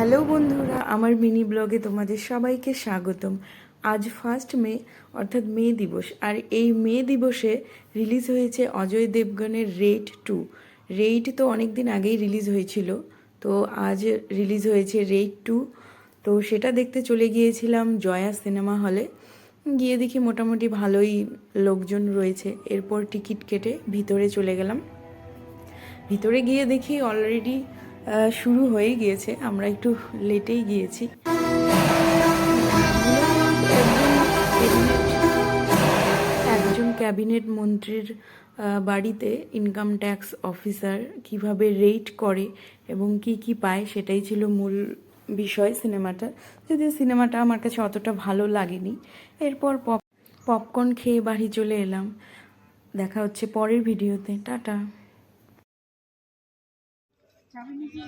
Hello বন্ধুরা, আমার mini ব্লগে তোমাদের সবাইকে স্বাগতম। আজ ফার্স্ট মে, অর্থাৎ মে দিবস, আর এই মে দিবসে রিলিজ হয়েছে অজয় দেবগনের রেড টু রেড তো অনেক দিন আগেই রিলিজ হয়েছিল, তো আজ রিলিজ হয়েছে রেড টু তো সেটা দেখতে চলে গিয়েছিলাম জয়া সিনেমা হলে গিয়ে দেখি মোটামুটি ভালোই লোকজন রয়েছে, এরপর টিকিট কেটে ভিতরে চলে গেলাম। ভিতরে গিয়ে দেখি অলরেডি শুরু হয়ে গিয়েছে। আমরা একটু লেটেই গিয়েছি। একজন ক্যাবিনেট মন্ত্রীর বাড়িতে ইনকাম ট্যাক্স অফিসার কীভাবে রেট করে এবং কি কি পায় সেটাই ছিল মূল বিষয় সিনেমাটা। যদিও সিনেমাটা আমার কাছে অতটা ভালো লাগেনি। এরপর পপ পপকর্ন খেয়ে বাড়ি চলে এলাম। দেখা হচ্ছে পরের ভিডিওতে। টাটা। ไม่มีที่